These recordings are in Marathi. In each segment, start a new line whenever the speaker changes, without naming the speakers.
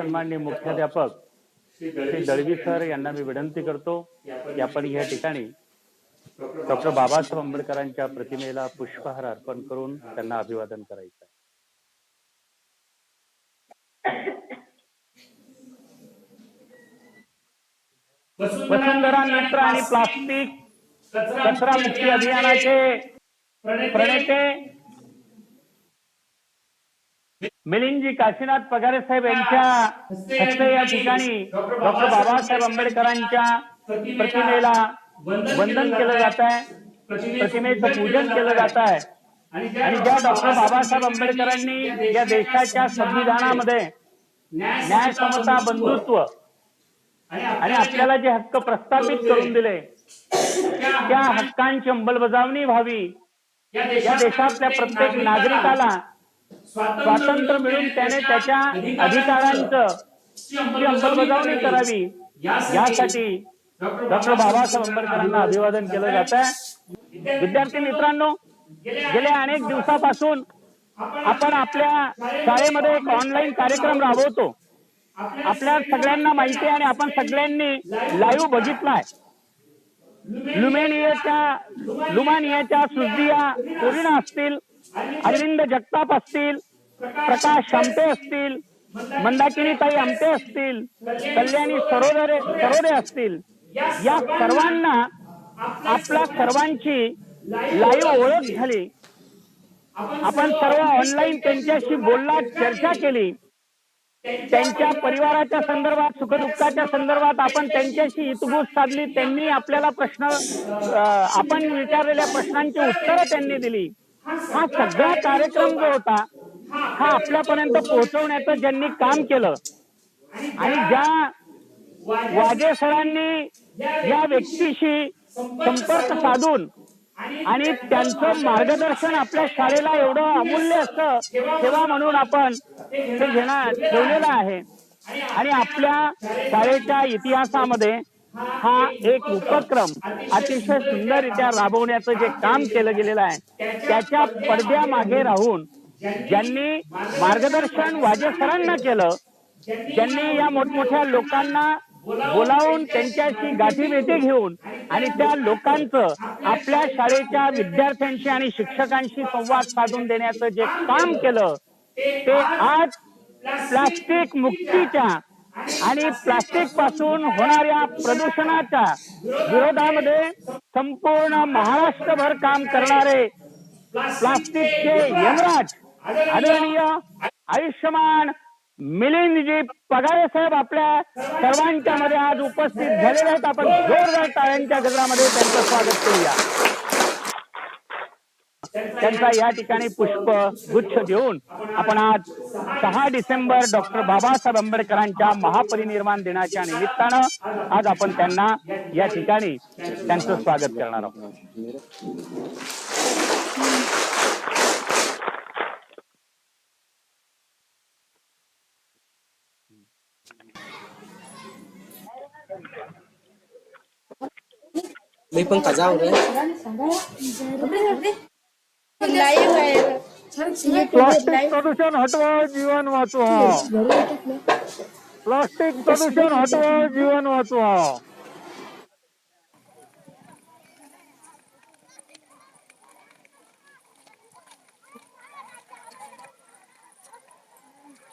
सन्माननीय मुख्याध्यापक श्री दळवी सर यांना मी विनंती करतो की आपण या ठिकाणी डॉक्टर बाबासाहेब आंबेडकरांच्या प्रतिमेला पुष्पहार अर्पण करून त्यांना अभिवादन करायचं वसुंधरा आणि प्लास्टिक कचरा मुक्ती अभियानाचे प्रणेते मिलिंदजी काशीनाथ पगारे साहेब यांच्या हस्ते या ठिकाणी डॉक्टर बाबासाहेब आंबेडकरांच्या प्रतिमेला वंदन केलं जात आहे. प्रतिमेचं पूजन केलं जात आहे. आणि ज्या डॉक्टर बाबासाहेब आंबेडकरांनी या देशाच्या संविधानामध्ये न्याय समता बंधुत्व आणि आपल्याला जे हक्क प्रस्थापित करून दिले त्या हक्कांची अंमलबजावणी व्हावी. या देशातल्या प्रत्येक नागरिकाला स्वातंत्र्य मिळून त्याने त्याच्या अधिकारांचं अंमलबजावणी करावी यासाठी डॉक्टर बाबासाहेब आंबेडकरांना अभिवादन केलं जात आहे विद्यार्थी मित्रांनो गेल्या अनेक दिवसापासून आपण आपल्या शाळेमध्ये एक ऑनलाईन कार्यक्रम राबवतो. आपल्या सगळ्यांना माहिती आहे आणि आपण सगळ्यांनी लाईव्ह बघितलाय. लुमेनियाच्या लुमानियाच्या सुजिया कोरिना असतील. अरविंद जगताप असतील प्रकाश आमटे असतील मंदाकिनी ताई आमटे असतील कल्याणी सरोदरे सरोदे असतील या सर्वांना आपल्या सर्वांची लाईव्ह ओळख झाली. आपण सर्व ऑनलाईन त्यांच्याशी बोलला चर्चा केली. त्यांच्या परिवाराच्या संदर्भात सुखदुःखाच्या संदर्भात आपण त्यांच्याशी हितगुज साधली त्यांनी आपल्याला प्रश्न आपण विचारलेल्या प्रश्नांची उत्तरं त्यांनी दिली. हा सगळा कार्यक्रम जो होता हा आपल्यापर्यंत पोहोचवण्याचं ज्यांनी काम केलं आणि ज्या वाजे सरांनी या व्यक्तीशी संपर्क साधून आणि त्यांचं मार्गदर्शन आपल्या शाळेला एवढं अमूल्य असतं तेव्हा म्हणून आपण ते घेणार ठेवलेलं आहे. आणि आपल्या शाळेच्या इतिहासामध्ये हा एक उपक्रम अतिशय सुंदररित्या राबवण्याचं जे काम केलं गेलेलं आहे त्याच्या पडद्यामागे राहून ज्यांनी मार्गदर्शन वाजेसरांना केलं ज्यांनी या मोठमोठ्या लोकांना बोलावून त्यांच्याशी गाठीभेटी घेऊन आणि त्या लोकांचं आपल्या शाळेच्या विद्यार्थ्यांशी आणि शिक्षकांशी संवाद साधून देण्याचं जे काम केलं ते आज प्लास्टिक मुक्तीच्या आणि प्लास्टिकपासून होणाऱ्या प्रदूषणाच्या विरोधामध्ये संपूर्ण महाराष्ट्रभर काम करणारे प्लास्टिकचे यमराज आदरणीय आयुष्यमान मिलिंदजी पगारे साहेब आपल्या सर्वांच्या मध्ये आज उपस्थित झालेले आहेत. आपण जोरदार टाळ्यांच्या गजरामध्ये त्यांचं स्वागत करूया. त्यांचा या ठिकाणी पुष्प गुच्छ देऊन आपण आज सहा डिसेंबर डॉक्टर बाबासाहेब आंबेडकरांच्या महापरिनिर्वाण दिनाच्या निमित्तानं आज आपण त्यांना या ठिकाणी त्यांचं स्वागत करणार आहोत.
मी पण का
लाईव्ह आहे.
प्लास्टिक प्रदूषण हटवा जीवन वाचवा. प्लास्टिक प्रदूषण हटवा जीवन वाचवा.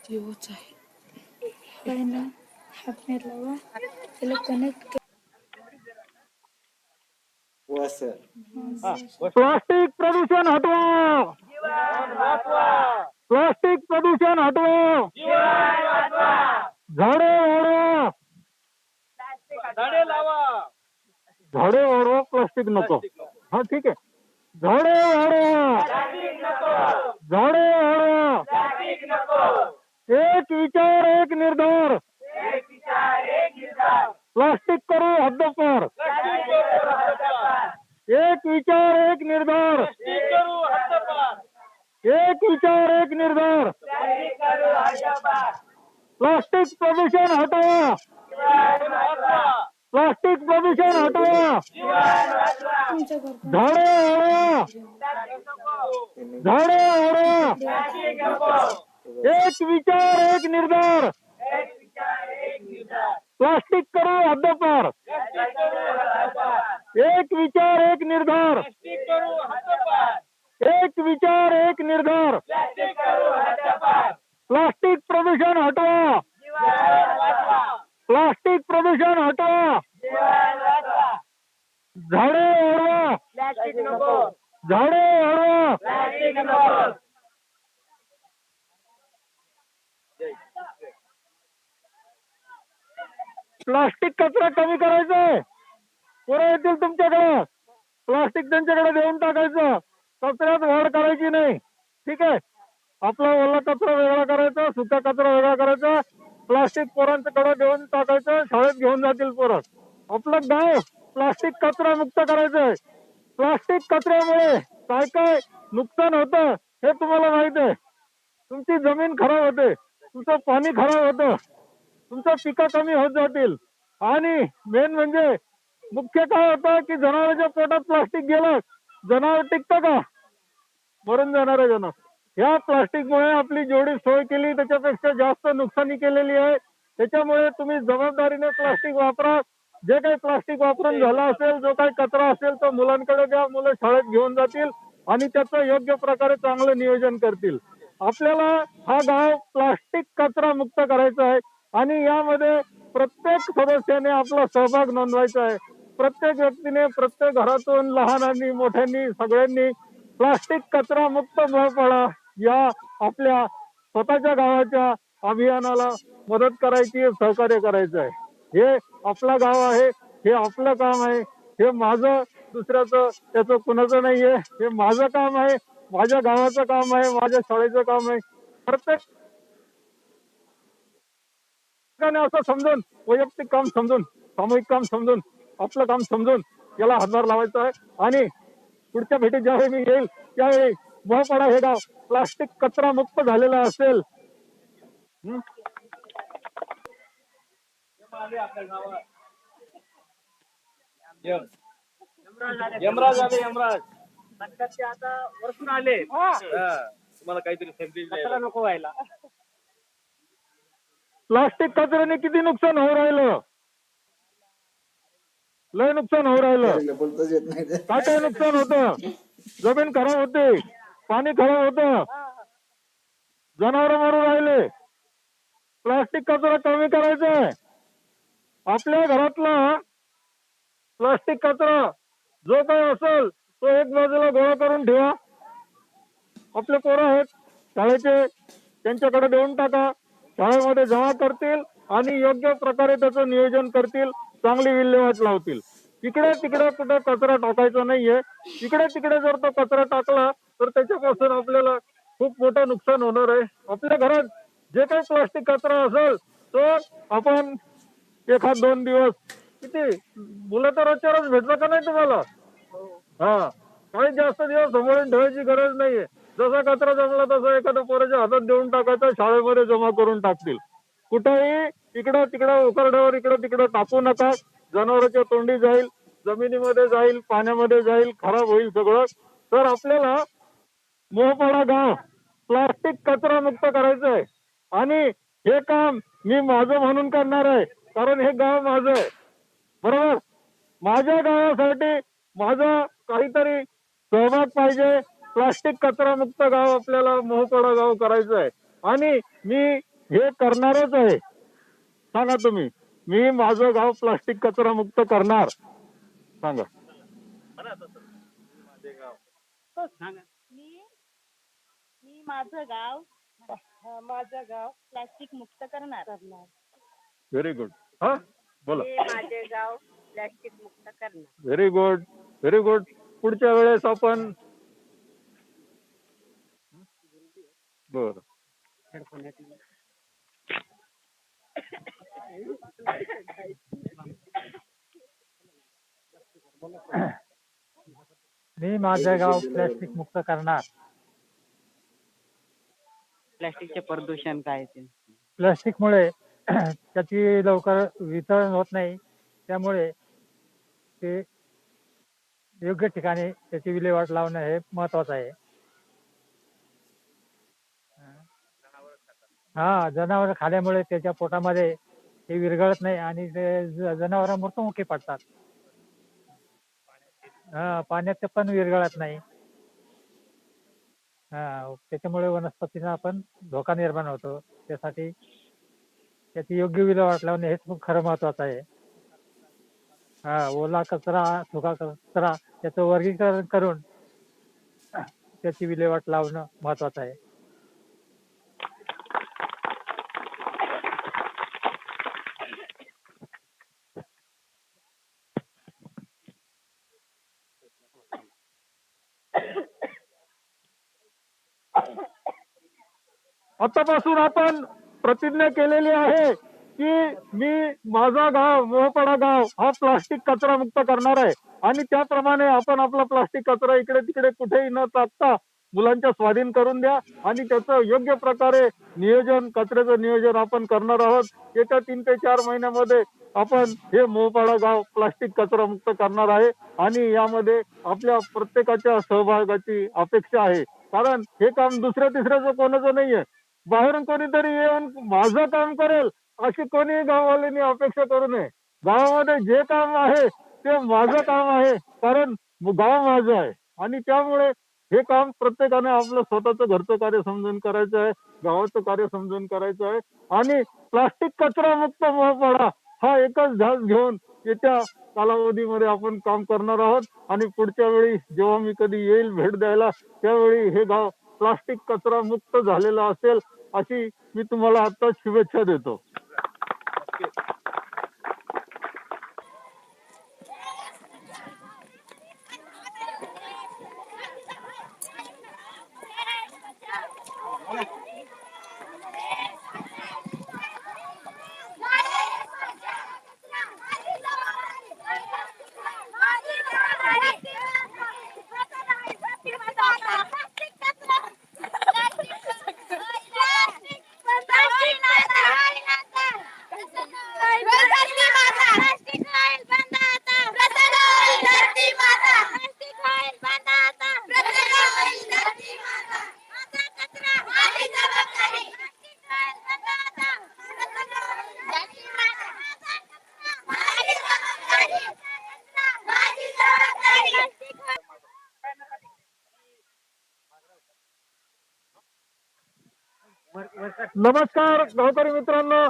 जीवच आहे. पहिला? हात लावा. त्याला कनेक्ट
वसर
प्लास्टिक प्रदूषण हटवा. प्लास्टिक प्रदूषण हटवा. झाडे वाढवा. झाडे वाढवा प्लास्टिक नको. हा ठीक आहे. झाडे वाढवा. झाडे वाढवा. एक विचार एक निर्धार. प्लास्टिक करू हद्दपार. एक विचार एक निर्धार. एक विचार एक निर्धार. प्लास्टिक प्रदूषण हटवा. प्लास्टिक प्रदूषण हटवा. झाडे वाढवा. झाडे वाढवा. एक विचार एक निर्धार.
प्लास्टिक करू हद्दपार. एक विचार एक निर्धार. एक विचार एक निर्धार. प्लास्टिक प्रदूषण हटवा. प्लास्टिक प्रदूषण हटवा. झाडे वाढवा. झाडे वाढवा. प्लास्टिक कचरा कमी करायचा आहे पोरं येतील तुमच्याकडे? प्लास्टिक त्यांच्याकडे देऊन टाकायचं. कचऱ्यात वाढ करायची नाही. ठीक आहे? आपला ओला कचरा वेगळा करायचा सुका कचरा वेगळा करायचा. प्लास्टिक पोरांच्याकडे देऊन टाकायचं शाळेत घेऊन जातील पोरं. आपलं गाव प्लास्टिक कचरा मुक्त करायचंय. प्लास्टिक कचऱ्यामुळे काय काय नुकसान होतं हे तुम्हाला माहीत आहे. तुमची जमीन खराब होते. तुमचं पाणी खराब होतं. तुमचं पिकं कमी होत जातील. आणि मेन म्हणजे मुख्य काय होतं की जनावरांच्या पोटात प्लास्टिक गेलं जनावर टिकतं का? मरून जाणार आहे जनावर या प्लास्टिकमुळे आपली जेवढी सोय केली त्याच्यापेक्षा जास्त नुकसानी केलेली आहे. त्याच्यामुळे तुम्ही जबाबदारीने प्लास्टिक वापरा. जे काही प्लास्टिक वापरून झालं असेल जो काही कचरा असेल तो मुलांकडे द्या. मुलं शाळेत घेऊन जातील आणि त्याचं योग्य प्रकारे चांगलं नियोजन करतील. आपल्याला हा गाव प्लास्टिक कचरा मुक्त करायचा आहे आणि यामध्ये प्रत्येक सदस्याने आपला सहभाग नोंदवायचा आहे. प्रत्येक व्यक्तीने प्रत्येक घरातून लहानांनी मोठ्यांनी सगळ्यांनी प्लास्टिक कचरा मुक्त पडा या आपल्या स्वतःच्या गावाच्या अभियानाला मदत करायची सहकार्य करायचं आहे. हे आपलं गाव आहे हे आपलं काम आहे हे माझं दुसऱ्याचं त्याचं कुणाचं नाहीये हे माझं काम आहे माझ्या गावाचं काम आहे माझ्या शाळेचं काम आहे. प्रत्येक असं समजून वैयक्तिक काम समजून सामूहिक काम समजून आपलं काम समजून याला हातभार लावायचा आहे. आणि पुढच्या भेटीत ज्यावेळी मी येईल त्यावेळी मोहपाडा हे गाव प्लास्टिक कचरा मुक्त झालेलं असेल. हं?
यमराज आले यमराज. ते आता वरतून आले. हा. तुम्हाला काहीतरी सँडविच नको व्हायला.
प्लास्टिक कचऱ्याने किती नुकसान होऊ राहिलं? लय नुकसान होऊ राहिलं.
बोलताच येत नाही ते.
काय काय नुकसान होत? जमीन खराब होते. पाणी खराब होत. जनावर मरून राहिले. प्लास्टिक कचरा कमी करायचा आहे. आपल्या घरातला प्लास्टिक कचरा जो काही असेल तो एक बाजूला गोळा करून ठेवा. आपले पोरं आहेत शाळेचे. त्यांच्याकडे देऊन टाका. शाळेमध्ये जमा करतील आणि योग्य प्रकारे त्याचं नियोजन करतील. चांगली विल्हेवाट लावतील. इकडे तिकडे कुठे कचरा टाकायचा नाहीये. इकडे तिकडे जर तो कचरा टाकला तर त्याच्यापासून आपल्याला खूप मोठं नुकसान होणार आहे. आपल्या घरात जे काही प्लास्टिक कचरा असेल तो आपण एखाद दोन दिवस किती? मुलं तर रोजच्या रोज भेटलं का नाही तुम्हाला? हा. काही जास्त दिवस सांभाळून ठेवायची गरज नाहीये. जसा कचरा जमला तसा एखाद्या पोराच्या हातात देऊन टाकायचा शाळेमध्ये जमा करून टाकतील. कुठेही इकडं तिकडं उकरड्यावर इकडं तिकडं टाकू नका. जनावरांच्या तोंडी जाईल जमिनीमध्ये जाईल पाण्यामध्ये जाईल खराब होईल सगळं. तर आपल्याला मोहपाडा गाव प्लास्टिक कचरा मुक्त करायचं आहे आणि हे काम मी माझं म्हणून करणार आहे कारण हे गाव माझं आहे. बरोबर? माझ्या गावासाठी माझा काहीतरी सहभाग पाहिजे. प्लास्टिक कचरा मुक्त गाव आपल्याला मोहपाडा गाव करायचं आहे आणि मी हे करणारच आहे. सांगा तुम्ही. मी माझं गाव प्लास्टिक कचरा मुक्त करणार. सांगा.
मी मी माझं गाव माझं गाव प्लास्टिक मुक्त करणार.
व्हेरी गुड हा बोला.
हे माझे गाव प्लास्टिक मुक्त करणार.
व्हेरी गुड व्हेरी गुड पुढच्या वेळेस आपण बर.
मी माझं गाव प्लॅस्टिक मुक्त करणार.
प्लास्टिकचे प्रदूषण काय ते?
प्लॅस्टिकमुळे त्याची लवकर वितरण होत नाही. त्यामुळे ते योग्य ठिकाणी त्याची विल्हेवाट लावणं हे महत्वाचं आहे. हा जनावर खाल्यामुळे त्याच्या पोटामध्ये ते विरघळत नाही आणि ते ज- जनावरं मृत्युमुखी पडतात. हा पाण्यात ते पण विरघळत नाही. हा त्याच्यामुळे वनस्पतींना आपण धोका निर्माण होतो. त्यासाठी त्याची योग्य विल्हेवाट लावणे हेच खूप खरं महत्वाचं आहे. हा ओला कचरा सुका कचरा त्याचं वर्गीकरण करून त्याची विल्हेवाट लावणं महत्वाचं आहे.
आतापासून आपण प्रतिज्ञा केलेली आहे की मी माझा गाव मोहपाडा गाव हा प्लास्टिक कचरा मुक्त करणार आहे. आणि त्याप्रमाणे आपण आपला प्लास्टिक कचरा इकडे तिकडे कुठेही न टाकता मुलांच्या स्वाधीन करून द्या. आणि त्याचं योग्य प्रकारे नियोजन कचऱ्याचं नियोजन आपण करणार आहोत. येत्या तीन ते चार महिन्यामध्ये आपण हे मोहपाडा गाव प्लास्टिक कचरा मुक्त करणार आहे. आणि यामध्ये आपल्या प्रत्येकाच्या सहभागाची अपेक्षा आहे. कारण हे काम दुसऱ्या तिसऱ्याचं कोणाचं नाहीये. बाहेरून कोणीतरी येऊन माझं काम करेल अशी कोणी गाववाल्यांनी अपेक्षा करू नये. गावामध्ये जे काम आहे ते माझं काम आहे कारण गाव माझं आहे. आणि त्यामुळे हे काम प्रत्येकाने आपलं स्वतःचं घरचं कार्य समजून करायचं आहे गावाचं कार्य समजून करायचं आहे. आणि प्लास्टिक कचरा मुक्त मोहपाडा हा एकच ध्यास घेऊन येत्या कालावधीमध्ये आपण काम करणार आहोत. आणि पुढच्या वेळी जेव्हा मी कधी येईल भेट द्यायला त्यावेळी हे गाव प्लास्टिक कचरा मुक्त झालेलं असेल अशी मी तुम्हाला आता शुभेच्छा देतो. नमस्कार गावकरी मित्रांनो.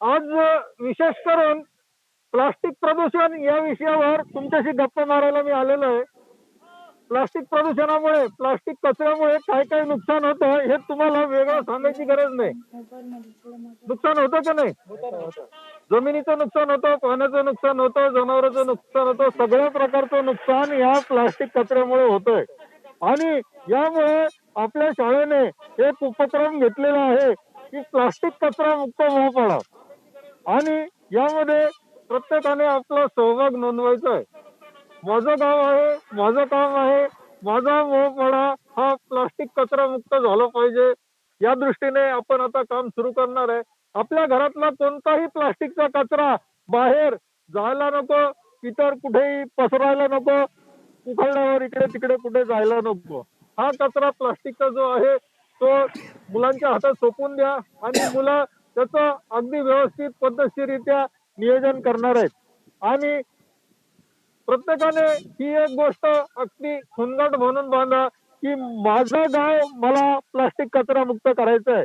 आज विशेष करून प्लास्टिक प्रदूषण या विषयावर तुमच्याशी गप्पा मारायला मी आलेलो आहे. प्लास्टिक प्रदूषणामुळे प्लास्टिक कचऱ्यामुळे काय काय नुकसान होतं हे तुम्हाला वेगळं सांगायची गरज नाही. नुकसान होतं का नाही? जमिनीचं नुकसान होतं पाण्याचं नुकसान होतं जनावरांचं नुकसान होतं सगळ्या प्रकारचं नुकसान या प्लास्टिक कचऱ्यामुळे होतंय. आणि यामुळे आपल्या शाळेने एक उपक्रम घेतलेला आहे की प्लास्टिक कचरा मुक्त मोहपाडा. आणि यामध्ये प्रत्येकाने आपला सहभाग नोंदवायचा आहे. माझं गाव आहे माझं काम आहे माझा मोहपाडा हा प्लास्टिक कचरा मुक्त झाला पाहिजे. या दृष्टीने आपण आता काम सुरू करणार आहे. आपल्या घरातला कोणताही प्लास्टिकचा कचरा बाहेर जायला नको इतर कुठेही पसरायला नको उखळण्यावर इकडे तिकडे कुठे जायला नको. हा कचरा प्लास्टिकचा जो आहे तो मुलांच्या हातात सोपून द्या आणि मुलं त्याचं अगदी व्यवस्थित पद्धतशीररित्या नियोजन करणार आहेत. आणि प्रत्येकाने ही एक गोष्ट अगदी खुंदट म्हणून बांधा की माझं गाव मला प्लास्टिक कचरा मुक्त करायचं आहे.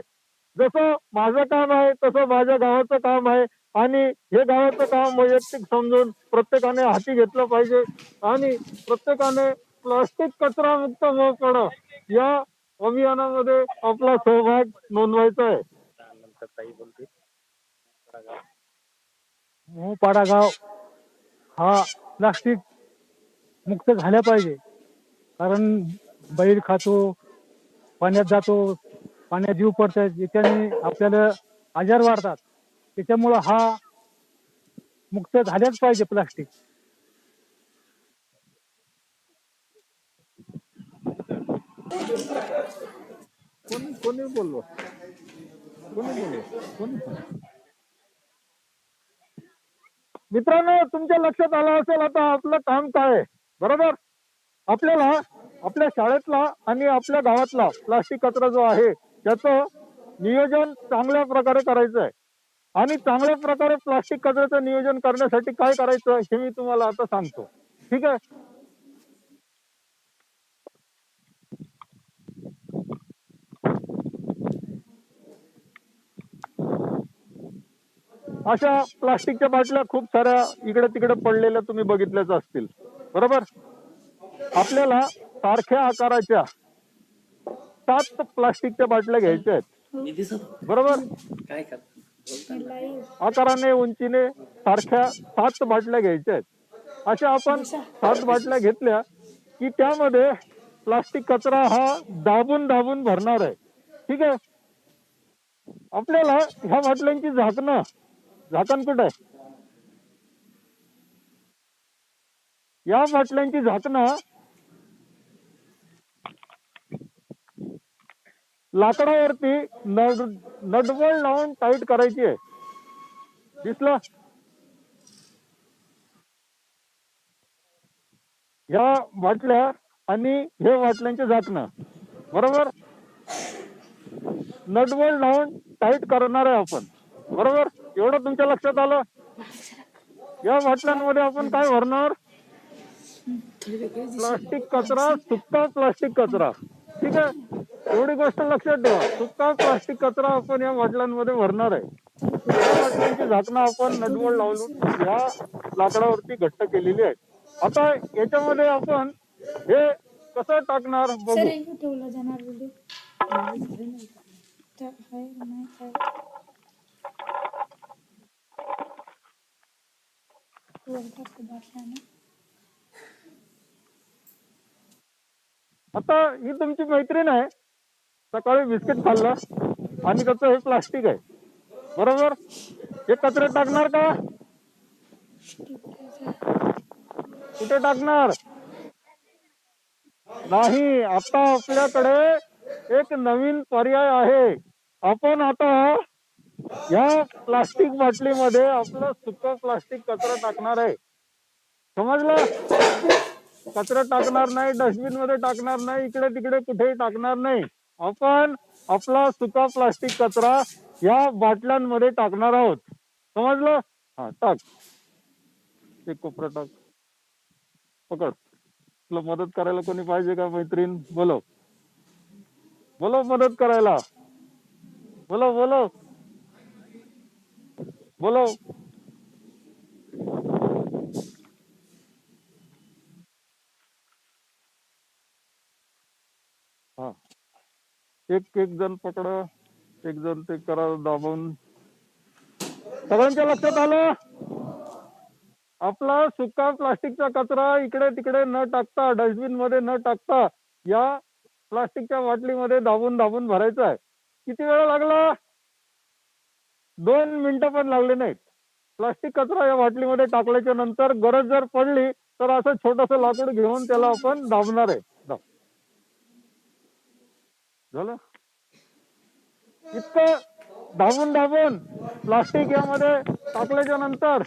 जसं माझं काम आहे तसं माझ्या गावाचं काम आहे आणि हे गावाचं काम वैयक्तिक समजून प्रत्येकाने हाती घेतलं पाहिजे आणि प्रत्येकाने प्लास्टिक कचरा मुक्त मोहपाडा या अभियानामध्ये आपला सहभाग नोंदवायचा आहे.
मोहपाडा गाव हा प्लास्टिक मुक्त झाल्या पाहिजे. कारण बैल खातो पाण्यात जातो पाण्यात जीव पडतात याच्याने आपल्याला आजार वाढतात. त्याच्यामुळं हा मुक्त झाल्याच पाहिजे प्लास्टिक.
कोणी कोणी बोललो कोणी बोललो कोणी मित्रांनो तुमच्या लक्षात आलं असेल आता आपलं काम काय आहे? बरोबर? आपल्याला आपल्या शाळेतला आणि आपल्या गावातला प्लास्टिक कचरा जो आहे त्याचं नियोजन चांगल्या प्रकारे करायचं आहे आणि चांगल्या प्रकारे प्लास्टिक कचऱ्याचं नियोजन करण्यासाठी काय करायचं हे मी तुम्हाला आता सांगतो. ठीक आहे? अशा प्लास्टिकच्या बाटल्या खूप साऱ्या इकडे तिकडे पडलेल्या तुम्ही बघितल्याच असतील. बरोबर? आपल्याला सारख्या आकाराच्या सात प्लास्टिकच्या बाटल्या घ्यायच्या आहेत. बरोबर? आकाराने उंचीने सारख्या सात बाटल्या घ्यायच्या आहेत. अशा आपण सात बाटल्या घेतल्या की त्यामध्ये प्लास्टिक कचरा हा दाबून दाबून भरणार आहे. ठीक आहे? आपल्याला ह्या बाटल्यांची झाकणं झाकण कुठं आहे? या बाटल्यांची झाकणं लाकडावरती नड नटबोळ लावून टाईट करायची आहे. दिसलं? ह्या बाटल्या आणि हे बाटल्यांचे झाकणं. बरोबर? नटबोल्ट लावून टाईट करणार आहे आपण. बरोबर? एवढं तुमच्या लक्षात आलं? या बाटल्यांमध्ये आपण काय भरणार? प्लास्टिक कचरा सुका प्लास्टिक कचरा. ठीक आहे? एवढी गोष्ट लक्षात ठेवा. सुका प्लास्टिक कचरा आपण या बाटल्यांमध्ये भरणार आहे. या बाटल्यांची झाकणं आपण नटबोल्ट लावून या लाकडावरती घट्ट केलेली आहे. आता याच्यामध्ये आपण हे कसं टाकणार बघू
इथे ठेवलं जाणार व्हिडिओ तर आहे नाही काय वर टाकतो बाटल्याने
आता ही तुमची मैत्रीण आहे. सकाळी बिस्किट खाल्लं आणि त्याचं हे प्लास्टिक आहे. बरोबर? हे कचरे टाकणार का? कुठे टाकणार? नाही आता आपल्याकडे एक नवीन पर्याय आहे. आपण आता या प्लास्टिक बाटलीमध्ये आपलं सुकं प्लास्टिक कचरा टाकणार आहे. समजलं? कचरा टाकणार नाही डस्टबिनमध्ये टाकणार नाही इकडे तिकडे कुठेही टाकणार नाही. आपण आपला सुका प्लास्टिक कचरा या बाटल्यांमध्ये टाकणार आहोत. समजलं? हा टाक. एक कोपरा टाक. पकड. तुला मदत करायला कोणी पाहिजे का मैत्रीण? बोलो बोलो मदत करायला. बोलो बोलो बोलो. हा. एक एक जण पकडा एक जण ते करा दाबून. सगळ्यांच्या लक्षात आलं? आपला सुका प्लास्टिकचा कचरा इकडे तिकडे न टाकता डस्टबिनमध्ये न टाकता या प्लास्टिकच्या बाटलीमध्ये दाबून दाबून भरायचा आहे. किती वेळ लागला? दोन मिनिटं पण लागले नाहीत. प्लास्टिक कचरा या बाटलीमध्ये टाकल्याच्या नंतर गरज जर पडली तर असं छोटस लाकूड घेऊन त्याला आपण दाबणार आहे. झालं? इतकं दाबून दाबून प्लास्टिक यामध्ये टाकल्याच्या नंतर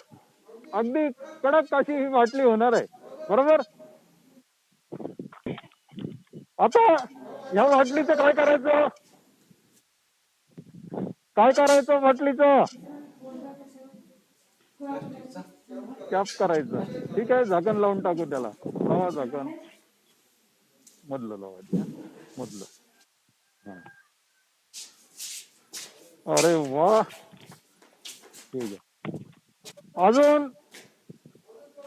अगदी कडक अशी ही बाटली होणार आहे. बरोबर? आता या बाटलीचं काय करायचं? काय करायचं बाटलीचं कॅप करायचं. ठीक आहे झाकण लावून टाकू त्याला. लावा झाकण. मधलं लावायचं मधलं. अरे वा. ठीक आहे. अजून?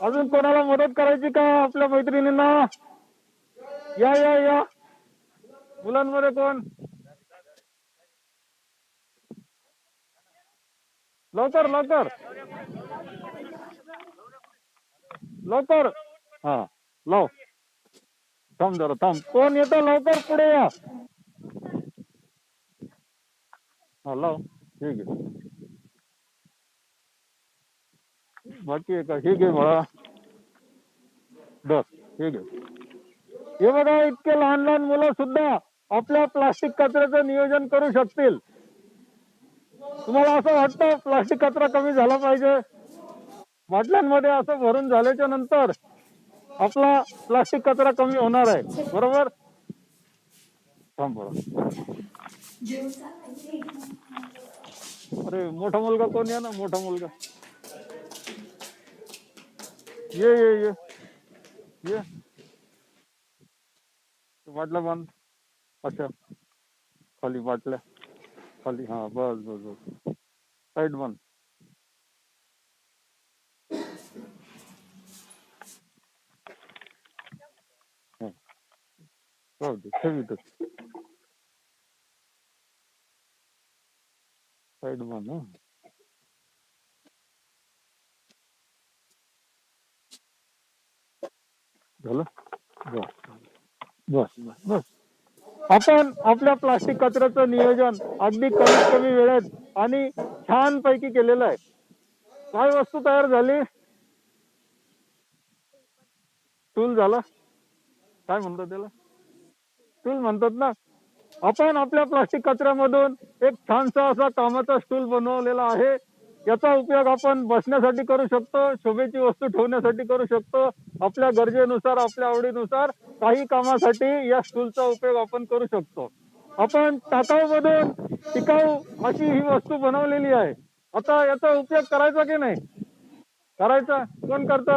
अजून कोणाला मदत करायची का आपल्या मैत्रिणींना? या या या. मुलांमध्ये कोण? लवकर लवकर. लवकर. हा लव. थांब जरा थांब. कोण येतं? लवकर पुढे या. हा ठीक आहे. बाकी आहे का? हे घे मला बस हे घे हे बघा इतके लहान लहान मुलं सुद्धा आपल्या प्लास्टिक कचऱ्याचं नियोजन करू शकतील. तुम्हाला असं वाटतं प्लास्टिक कचरा कमी झाला पाहिजे? बाटल्यांमध्ये असं भरून झाल्याच्यानंतर आपला प्लास्टिक कचरा कमी होणार आहे. बरोबर? थांब अरे मोठा मुलगा कोण या ना? मोठा मुलगा. ये ये ये. ये. बाटल्या बांध. अच्छा. खाली बाटल्या. खाली हां बस बस बस. साईड वन राहू दे ठेव साईड वन हां. झालं? बस बस बस आपण आपल्या प्लास्टिक कचऱ्याचं नियोजन अगदी कमीत कमी वेळेत आणि छान पैकी केलेलं आहे. काय वस्तू तयार झाली? टूल झाला. काय म्हणतात त्याला? टूल म्हणतात ना? आपण आपल्या प्लास्टिक कचऱ्यामधून एक छानसा असा कामाचा स्टूल बनवलेला आहे. याचा उपयोग आपण बसण्यासाठी करू शकतो शोभेची वस्तू ठेवण्यासाठी करू शकतो आपल्या गरजेनुसार आपल्या आवडीनुसार काही कामासाठी या स्टूलचा उपयोग आपण करू शकतो. आपण टाकाऊ मधून टिकाऊ अशी ही वस्तू बनवलेली आहे. आता याचा उपयोग करायचा की नाही? करायचा? कोण करत?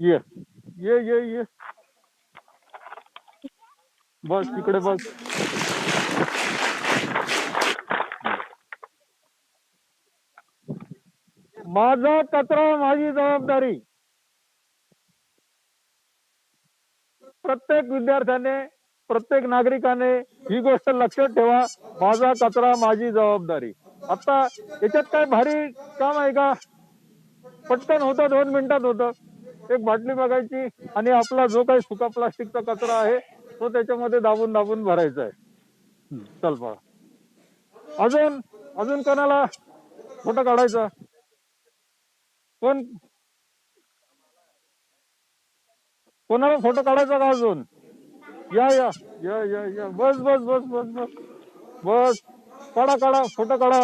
ये. ये ये ये. बस तिकडे बस. माझा कचरा माझी जबाबदारी. प्रत्येक विद्यार्थ्याने प्रत्येक नागरिकाने ही गोष्ट लक्षात ठेवा माझा कचरा माझी जबाबदारी. आता याच्यात काय भारी काम आहे का? पटकन होतं दोन मिनिटात होतं. एक बाटली बघायची आणि आपला जो काही सुका प्लास्टिकचा कचरा आहे तो त्याच्यामध्ये दाबून दाबून भरायचा आहे. चल पळा अजून अजून कोणाला फोटो काढायचा? कोण कोणाला फोटो काढायचा का अजून? या या या या या. बस बस बस बस बस. बस. काढा काढा फोटो काढा.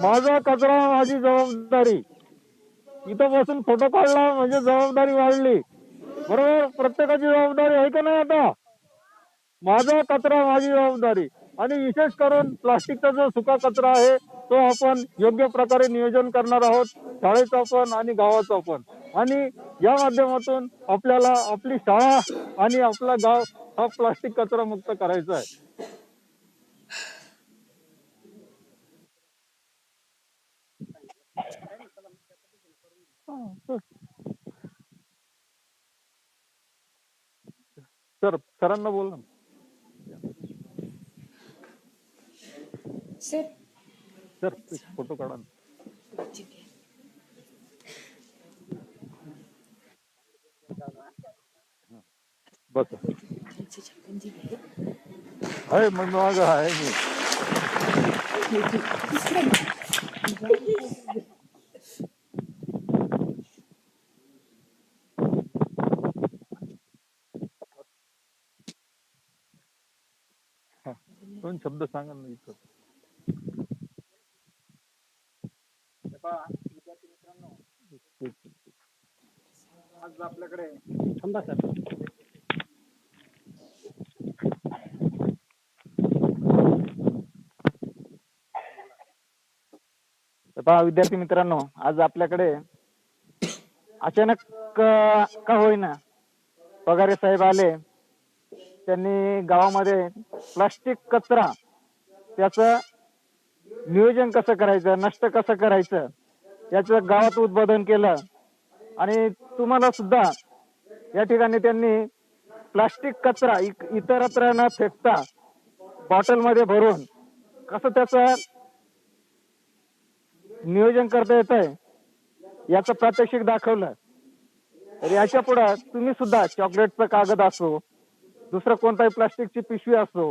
माझा कचरा माझी जबाबदारी. इथं बसून फोटो काढला म्हणजे जबाबदारी वाढली. बरोबर? प्रत्येकाची जबाबदारी आहे का नाही आता? माझा कचरा माझी जबाबदारी. आणि विशेष करून प्लास्टिकचा जो सुका कचरा आहे तो आपण योग्य प्रकारे नियोजन करणार आहोत शाळेचा पण आणि गावाचा पण. आणि या माध्यमातून आपल्याला आपली शाळा आणि आपला गाव हा प्लास्टिक कचरा मुक्त करायचा आहे. सर सरांना बोल ना
सर
सर फोटो काढा. बस. आहे मग माग आहे मी. हा. दोन शब्द सांगा ना इथं?
आज आपल्याकडे थांबा सर पहा विद्यार्थी मित्रांनो आज आपल्याकडे अचानक का होईना पगारे साहेब आले. त्यांनी गावामध्ये प्लास्टिक कचरा त्याचं नियोजन कसं करायचं नष्ट कसं करायचं याचं गावात उद्बोधन केलं. आणि तुम्हाला सुद्धा या ठिकाणी त्यांनी प्लास्टिक कचरा इतरत्र न फेकता बॉटलमध्ये भरून कसं त्याचं नियोजन करता येत आहे याचं प्रात्यक्षिक दाखवलं. तर याच्यापुढे तुम्ही सुद्धा चॉकलेटचा कागद असो दुसरं कोणताही प्लास्टिकची पिशवी असो